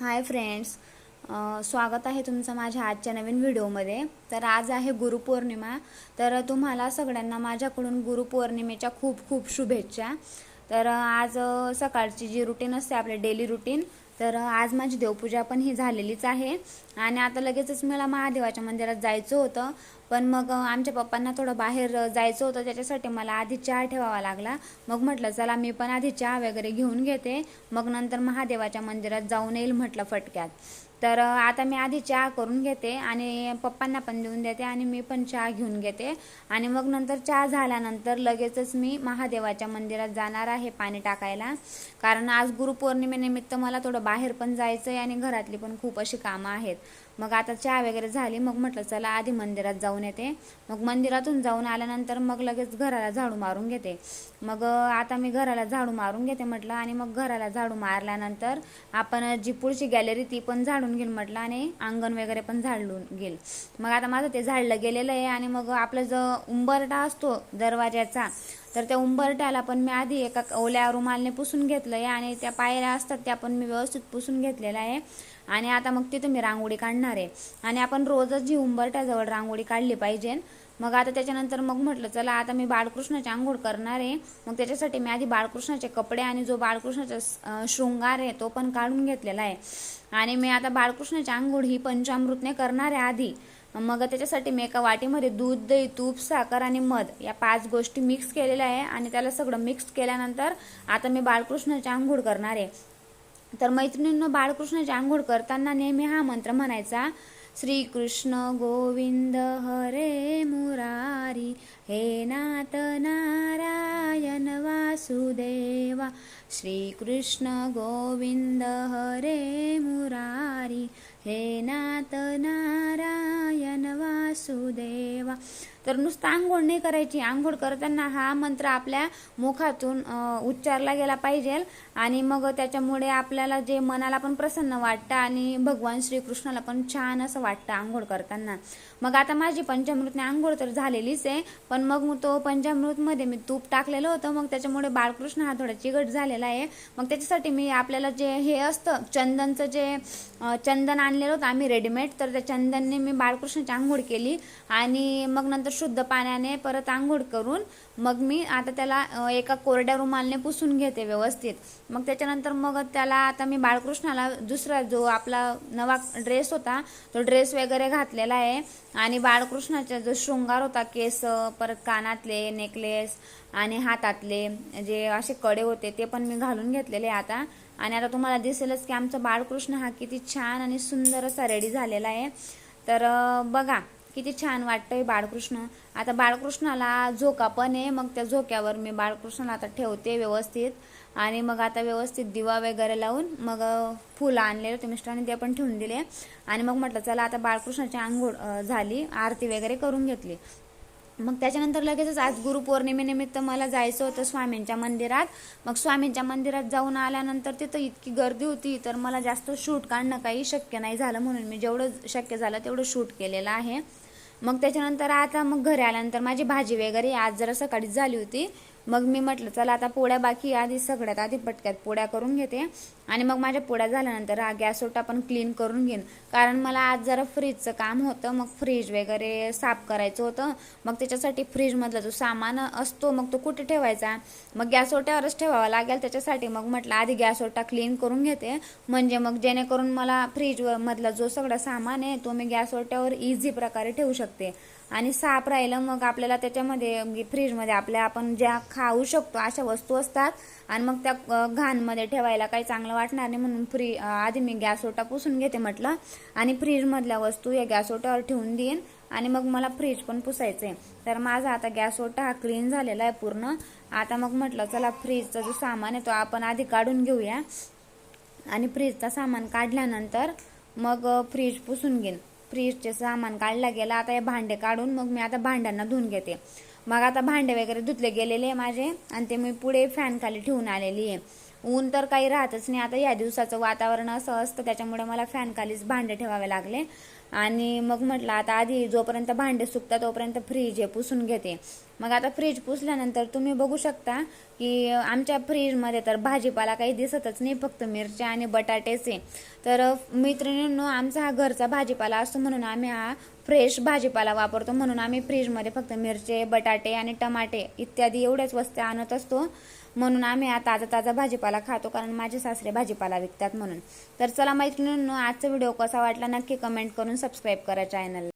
Hi friends. स्वागत आहे तुमचं माझ्या आजच्या नवीन व्हिडिओमध्ये. तर आज आहे गुरुपौर्णिमा. तर तुम्हाला सगळ्यांना माझ्याकडून गुरुपौर्णिमेच्या खूप खूप शुभेच्छा. तर आज सकाळची जी रुटीन असते आपले डेली रुटीन तर आज माझी देवपूजा पण ही झालेलीच आहे. आणि आता लगेचच मला महादेवाच्या मंदिरात जायचं होतं. पण मग आमच्या पप्पांना थोडं बाहेर जायचं होतं. त्याच्यासाठी मला आधी चहा ठेवावा लागला. मग म्हटलं चला मी पण आधी चहा वगैरे घेऊन घेते. मग नंतर महादेवाच्या मंदिरात जाऊन येईल म्हटलं फटक्यात. तर आता मी आधी चहा करून घेते आणि पप्पांना पण देऊन देते आणि मी पण चहा घेऊन घेते. आणि मग नंतर चहा झाल्यानंतर लगेचच मी महादेवाच्या मंदिरात जाणार आहे पाणी टाकायला. कारण आज गुरुपौर्णिमेनिमित्त मला थोडं बाहेर पण जायचं आहे आणि घरातली पण खूप अशी कामं आहेत. मग आता चहा वगैरे झाली मग म्हटलं चला आधी मंदिरात जाऊन येते. मग मंदिरातून जाऊन आल्यानंतर मग लगेच घराला झाडू मारून घेते. मग आता मी घराला झाडू मारून घेते म्हटलं आणि मग घराला झाडू मारल्यानंतर आपण जी पुढची गॅलरी ती पण झाडून घेईल म्हटलं आणि अंगण वगैरे पण झाडून घेईल. मग आता माझं ते झाडलं गेलेलं आहे आणि मग आपलं जो उंबरटा असतो दरवाज्याचा तर त्या उंबरट्याला पण मी आधी एका ओल्या रुमालने पुसून घेतलं आहे आणि त्या पायऱ्या असतात त्या पण मी व्यवस्थित पुसून घेतलेल्या आहे. आणि आता मग तिथं मी रांगोळी काढणार आहे. आणि आपण रोजच जी उंबरट्याजवळ रांगोळी काढली पाहिजे मग आता त्याच्यानंतर मग म्हटलं चला आता मी बाळकृष्णाची आंघोळ करणार आहे. मग त्याच्यासाठी मी आधी बाळकृष्णाचे कपडे आणि जो बाळकृष्णाचा शृंगार आहे तो पण काढून घेतलेला आहे. आणि मी आता बाळकृष्णाची आंघोळ ही पंचामृतने करणार आहे आधी. मग त्याच्यासाठी मी एका वाटीमध्ये दूध दही तूप साखर आणि मध या पाच गोष्टी मिक्स केलेल्या आहे आणि त्याला सगळं मिक्स केल्यानंतर आता मी बाळकृष्णाची आंघोळ करणार आहे. तर मैत्रिणींनो बाळकृष्णाची आंघोळ करताना नेहमी हा मंत्र म्हणायचा श्रीकृष्ण गोविंद हरे मुरारी हे नाथ नारायण वासुदेवा श्रीकृष्ण गोविंद हरे मुरारी हे नाथ वासुदेवा तर नुसतं आंघोळ नाही करायची. आंघोळ करताना हा मंत्र आपल्या मुखातून उच्चारला गेला पाहिजे. आणि मग त्याच्यामुळे आपल्याला जे मनाला पण प्रसन्न वाटतं आणि भगवान श्रीकृष्णाला पण छान असं वाटतं आंघोळ करताना. मग आता माझी पंचामृतने आंघोळ तर झालेलीच आहे. पण मग तो पंचामृतमध्ये मी तूप टाकलेलं होतं. मग त्याच्यामुळे बाळकृष्ण हा थोडा चिकट झालेला आहे. मग त्याच्यासाठी मी आपल्याला जे हे असतं चंदनचं जे चंदन आणलेलं होतं आम्ही रेडीमेड. तर त्या चंदनने मी बाळकृष्णाची आंघोळ केली. आणि मग नंतर शुद्ध पाण्याने परत आंघोळ करून मग मी आता त्याला एका कोरड्या रुमालने पुसून घेते व्यवस्थित. मग त्याच्यानंतर मग त्याला आता मी बाळकृष्णाला दुसरा जो आपला नवा ड्रेस होता तो ड्रेस वगैरे घातलेला आहे. आणि बाळकृष्णाचा जो शृंगार होता केस परत कानातले नेकलेस आणि हातातले जे असे कडे होते ते पण मी घालून घेतलेले आहे आता. आणि आता तुम्हाला दिसेलच की आमचा बाळकृष्ण हा किती छान आणि सुंदर असा रेडी झालेला आहे. तर बघा किती छान वाटतंय बाळकृष्ण. आता बाळकृष्णाला झोका पण आहे मग त्या झोक्यावर मी बाळकृष्णाला आता ठेवते व्यवस्थित. आणि मग आता व्यवस्थित दिवा वगैरे लावून मग फुलं आणलेले होते मिस्टरांनी ते पण ठेवून दिले. आणि मग म्हटलं चला आता बाळकृष्णाची आंघोळ झाली आरती वगैरे करून घेतली. मग त्याच्यानंतर लगेचच आज गुरुपौर्णिमेनिमित्त मला जायचं होतं स्वामींच्या मंदिरात. मग स्वामींच्या मंदिरात जाऊन आल्यानंतर तिथं इतकी गर्दी होती तर मला जास्त शूट काढणं काही शक्य नाही झालं म्हणून मी जेवढं शक्य झालं तेवढं शूट केलेलं आहे. मग त्याच्यानंतर आता मग घरी आल्यानंतर माझी भाजी वगैरे आज जरा सकाळीच झाली होती. मग मी म्हटलं चला आता पोळ्या बाकी आधी सगळ्यात आधी पटक्यात पोळ्या करून घेते आणि मग माझ्या पोळ्या झाल्यानंतर हा गॅस ओटा पण क्लीन करून घेईन. कारण मला आज जरा फ्रीजचं काम होतं मग फ्रीज वगैरे साफ करायचं होतं. मग त्याच्यासाठी फ्रीजमधला जो सामान असतो मग तो कुठे ठेवायचा? मग गॅस ओट्यावरच ठेवावा लागेल त्याच्यासाठी. मग म्हटलं आधी गॅस ओटा क्लीन करून घेते. म्हणजे मग जेणेकरून मला फ्रीज मधला जो सगळा सामान आहे तो मी गॅस ओट्यावर इझी प्रकारे ठेवू शकते. आणि साफ राहिलं मग आपल्याला त्याच्यामध्ये म्हणजे फ्रीजमध्ये आपल्या आपण ज्या खाऊ शकतो अशा वस्तू असतात. आणि मग त्या घाणमध्ये ठेवायला काही चांगलं वाटणार नाही म्हणून फ्री आधी मी गॅस ओटा पुसून घेते म्हटलं. आणि फ्रीजमधल्या वस्तू या गॅस ओटावर ठेवून देईन. आणि मग मला फ्रीज पण पुसायचं आहे तर माझा आता गॅस ओटा हा क्लीन झालेला आहे पूर्ण. आता मग म्हटलं चला फ्रीजचा जो सामान आहे तो आपण आधी काढून घेऊया. आणि फ्रीजचा सामान काढल्यानंतर मग फ्रीज पुसून घेईन. फ्रीजचे सामान काढला गेला. आता हे भांडे काढून मग मी आता भांड्यांना धुवून घेते. मग आता भांडे वगैरे धुतले गेलेले आहे माझे आणि ते मी पुढे फॅन खाली ठेवून आलेली आहे. ऊन तर काही राहतच नाही. आता या दिवसाचं वातावरण असं असतं त्याच्यामुळे मला फॅन खालीच भांडे ठेवावे लागले. आणि मग म्हटलं आता आधी जोपर्यंत भांडे सुकतात तोपर्यंत फ्रीज हे पुसून घेते. मग आता फ्रीज पुसल्यानंतर तुम्ही बघू शकता की आमच्या फ्रीजमध्ये तर भाजीपाला काही दिसतच नाही फक्त मिरच्या आणि बटाट्याचे तर मैत्रिणींनो आमचा हा घरचा भाजीपाला असतो म्हणून आम्ही हा फ्रेश भाजीपाला वापरतो. म्हणून आम्ही फ्रीजमध्ये फक्त मिरचे बटाटे आणि टमाटे इत्यादी एवढ्याच वस्तू आणत असतो. म्हणून आम्ही ताजा ताजा भाजीपाला खातो कारण माझे सासरे भाजीपाला विकतात म्हणून. तर चला मैत्रिणींनो आजचा व्हिडिओ कसा वाटला नक्की कमेंट करून सबस्क्राईब करा चॅनल